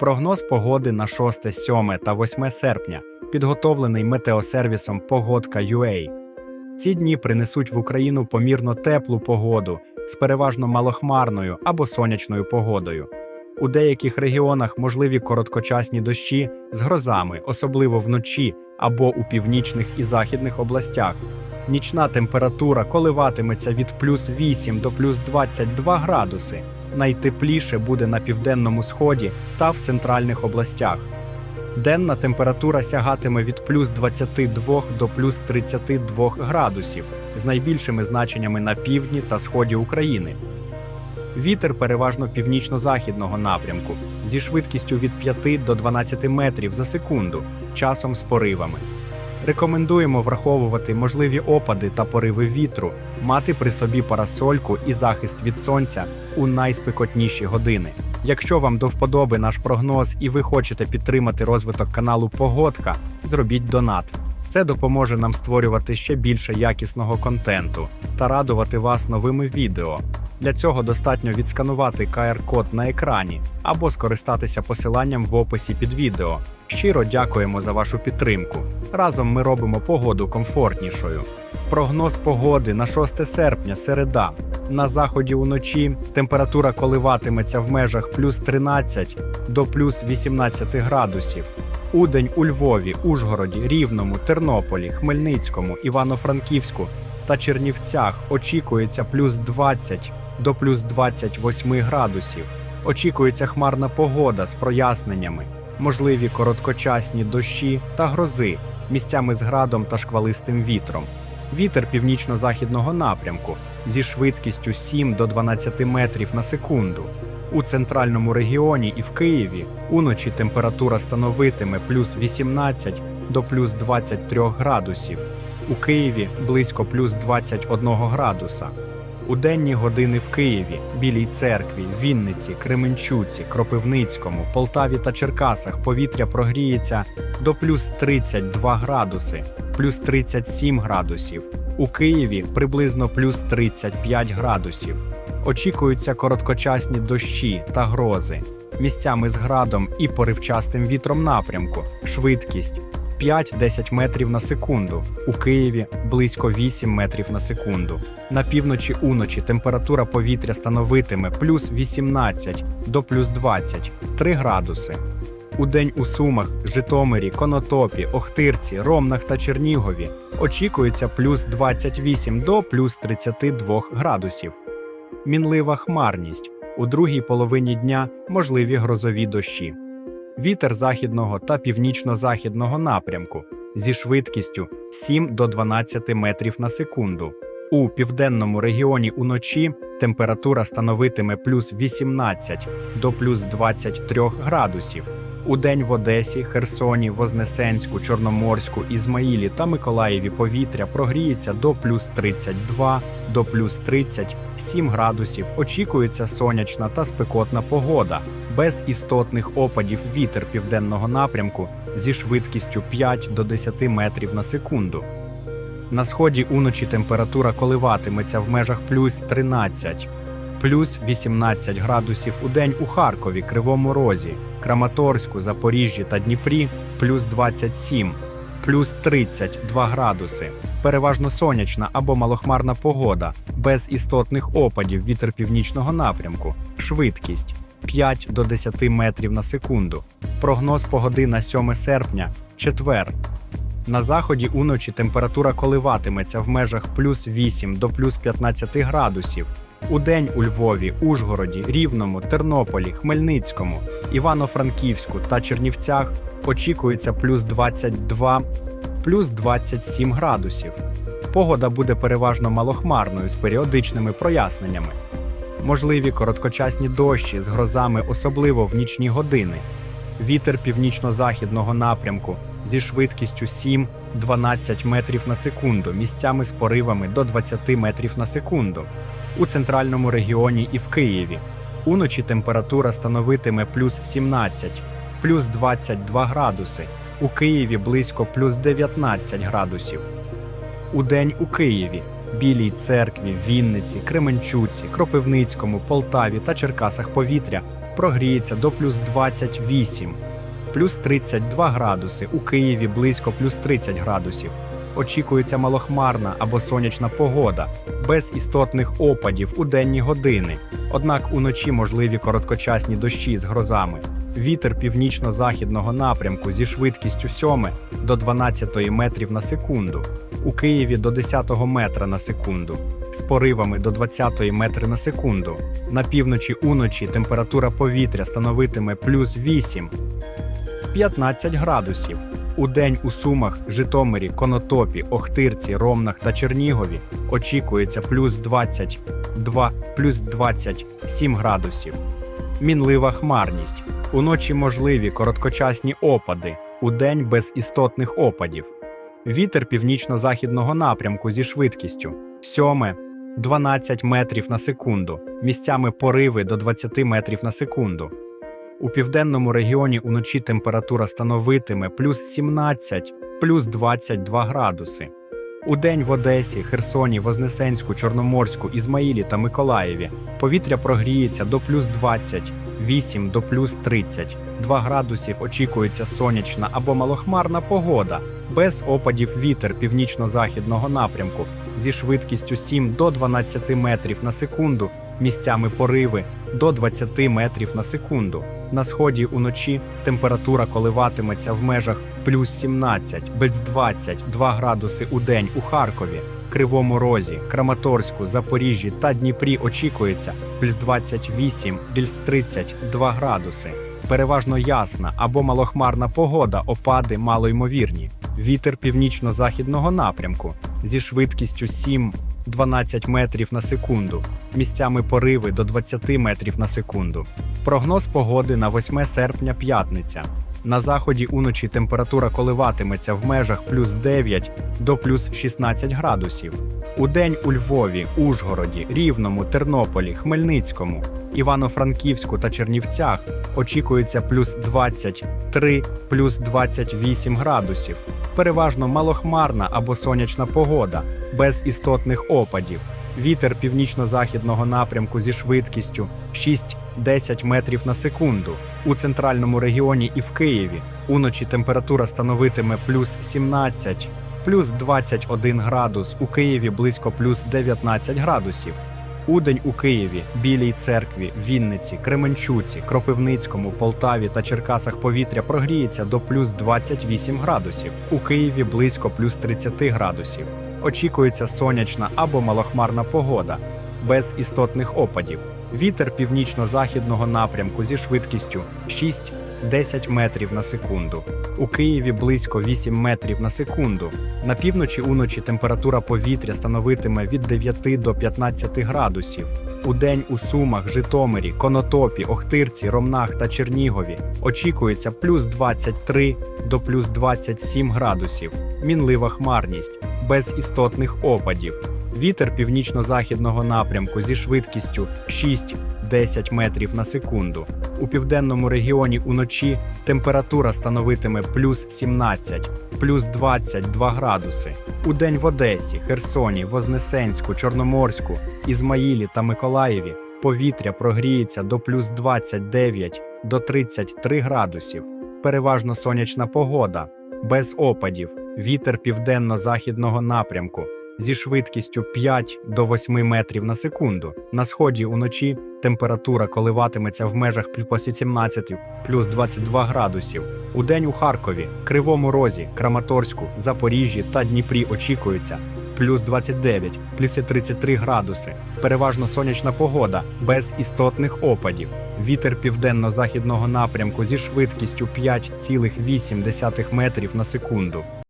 Прогноз погоди на 6, 7 та 8 серпня підготовлений метеосервісом Погодка.ua. Ці дні принесуть в Україну помірно теплу погоду з переважно малохмарною або сонячною погодою. У деяких регіонах можливі короткочасні дощі з грозами, особливо вночі або у північних і західних областях. Нічна температура коливатиметься від плюс 8 до плюс 22 градуси. Найтепліше буде на південному сході та в центральних областях. Денна температура сягатиме від плюс 22 до плюс 32 градусів з найбільшими значеннями на півдні та сході України. Вітер переважно північно-західного напрямку зі швидкістю від 5 до 12 метрів за секунду, часом з поривами. Рекомендуємо враховувати можливі опади та пориви вітру, мати при собі парасольку і захист від сонця у найспекотніші години. Якщо вам до вподоби наш прогноз і ви хочете підтримати розвиток каналу Погодка, зробіть донат. Це допоможе нам створювати ще більше якісного контенту та радувати вас новими відео. Для цього достатньо відсканувати QR-код на екрані або скористатися посиланням в описі під відео. Щиро дякуємо за вашу підтримку. Разом ми робимо погоду комфортнішою. Прогноз погоди на 6 серпня, середа. На заході уночі температура коливатиметься в межах плюс 13 до плюс 18 градусів. Удень у Львові, Ужгороді, Рівному, Тернополі, Хмельницькому, Івано-Франківську та Чернівцях очікується плюс 20 до плюс 28 градусів. Очікується хмарна погода з проясненнями, можливі короткочасні дощі та грози, місцями з градом та шквалистим вітром. Вітер північно-західного напрямку зі швидкістю 7 до 12 метрів на секунду. У центральному регіоні і в Києві уночі температура становитиме плюс 18 до плюс 23 градусів. У Києві близько плюс 21 градуса. У денні години в Києві, Білій церкві, Вінниці, Кременчуці, Кропивницькому, Полтаві та Черкасах повітря прогріється до плюс 32 градуси, плюс 37 градусів. У Києві приблизно плюс 35 градусів. Очікуються короткочасні дощі та грози, місцями з градом і поривчастим вітром напрямку, швидкість 5-10 метрів на секунду. У Києві близько 8 метрів на секунду. На півночі уночі температура повітря становитиме плюс 18 до плюс 23 градуси. У день у Сумах, Житомирі, Конотопі, Охтирці, Ромнах та Чернігові очікується плюс 28 до плюс 32 градусів. Мінлива хмарність. У другій половині дня можливі грозові дощі. Вітер західного та північно-західного напрямку зі швидкістю 7 до 12 метрів на секунду. У південному регіоні уночі температура становитиме плюс 18 до плюс 23 градусів. У день в Одесі, Херсоні, Вознесенську, Чорноморську, Ізмаїлі та Миколаєві повітря прогріється до плюс 32 до плюс 37 градусів. Очікується сонячна та спекотна погода, без істотних опадів вітер південного напрямку зі швидкістю 5 до 10 метрів на секунду. На сході уночі температура коливатиметься в межах плюс 13, плюс 18 градусів у день у Харкові, Кривому Розі, Краматорську, Запоріжжі та Дніпрі, плюс 27, плюс 32 градуси. Переважно сонячна або малохмарна погода, без істотних опадів вітер північного напрямку, швидкість 5 до 10 метрів на секунду. Прогноз погоди на 7 серпня, четвер. На заході уночі температура коливатиметься в межах плюс 8 до плюс 15 градусів. Удень у Львові, Ужгороді, Рівному, Тернополі, Хмельницькому, Івано-Франківську та Чернівцях очікується плюс 22, плюс 27 градусів. Погода буде переважно малохмарною з періодичними проясненнями. Можливі короткочасні дощі з грозами, особливо в нічні години. Вітер північно-західного напрямку зі швидкістю 7-12 метрів на секунду, місцями з поривами до 20 метрів на секунду. У центральному регіоні і в Києві. Уночі температура становитиме плюс 17, плюс 22 градуси. У Києві близько плюс 19 градусів. Удень у Києві, Білій церкві, Вінниці, Кременчуці, Кропивницькому, Полтаві та Черкасах повітря прогріється до плюс 28, плюс 32 градуси. У Києві близько плюс 30 градусів. Очікується малохмарна або сонячна погода, без істотних опадів у денні години. Однак уночі можливі короткочасні дощі з грозами. Вітер північно-західного напрямку зі швидкістю 7 до 12 метрів на секунду. У Києві до 10 метра на секунду, з поривами до 20 метри на секунду. На півночі уночі температура повітря становитиме плюс 8, 15 градусів. У день у Сумах, Житомирі, Конотопі, Охтирці, Ромнах та Чернігові очікується плюс 22, плюс 27 градусів. Мінлива хмарність. Уночі можливі короткочасні опади, у день без істотних опадів. Вітер північно-західного напрямку зі швидкістю 7 12 метрів на секунду, місцями пориви до 20 метрів на секунду. У південному регіоні уночі температура становитиме плюс 17, плюс 22 градуси. Удень в Одесі, Херсоні, Вознесенську, Чорноморську, Ізмаїлі та Миколаєві повітря прогріється до плюс 20, 8 до плюс 30. 2 градусів очікується сонячна або малохмарна погода, без опадів вітер північно-західного напрямку зі швидкістю 7 до 12 метрів на секунду, місцями пориви до 20 метрів на секунду. На сході уночі температура коливатиметься в межах плюс 17, без 22 градуси у день у Харкові, Кривому Розі, Краматорську, Запоріжжі та Дніпрі очікується плюс 28, плюс 32 градуси. Переважно ясна або малохмарна погода, опади малоймовірні. Вітер північно-західного напрямку зі швидкістю 7 12 метрів на секунду, місцями пориви до 20 метрів на секунду. Прогноз погоди на 8 серпня п'ятниця. На заході уночі температура коливатиметься в межах плюс 9 до плюс 16 градусів. Удень у Львові, Ужгороді, Рівному, Тернополі, Хмельницькому, Івано-Франківську та Чернівцях очікується плюс 23, плюс 28 градусів. Переважно малохмарна або сонячна погода, без істотних опадів. Вітер північно-західного напрямку зі швидкістю 6-10 метрів на секунду. У центральному регіоні і в Києві уночі температура становитиме плюс 17, плюс 21 градус, у Києві близько плюс 19 градусів. Удень у Києві, Білій церкві, Вінниці, Кременчуці, Кропивницькому, Полтаві та Черкасах повітря прогріється до плюс 28 градусів. У Києві близько плюс 30 градусів. Очікується сонячна або малохмарна погода, без істотних опадів. Вітер північно-західного напрямку зі швидкістю 6-10 метрів на секунду. У Києві близько 8 метрів на секунду. На півночі уночі температура повітря становитиме від 9 до 15 градусів. У день у Сумах, Житомирі, Конотопі, Охтирці, Ромнах та Чернігові очікується плюс 23 до плюс 27 градусів. Мінлива хмарність, без істотних опадів. Вітер північно-західного напрямку зі швидкістю 6-10 метрів на секунду. У південному регіоні уночі температура становитиме плюс 17, плюс 22 градуси. У день в Одесі, Херсоні, Вознесенську, Чорноморську, Ізмаїлі та Миколаєві повітря прогріється до плюс 29 до 33 градусів. Переважно сонячна погода, без опадів, вітер південно-західного напрямку зі швидкістю 5 до 8 метрів на секунду. На сході уночі температура коливатиметься в межах плюс 17 плюс 22 градусів. У день у Харкові, Кривому Розі, Краматорську, Запоріжжі та Дніпрі очікується плюс 29, плюс 33 градуси. Переважно сонячна погода, без істотних опадів. Вітер південно-західного напрямку зі швидкістю 5,8 метрів на секунду.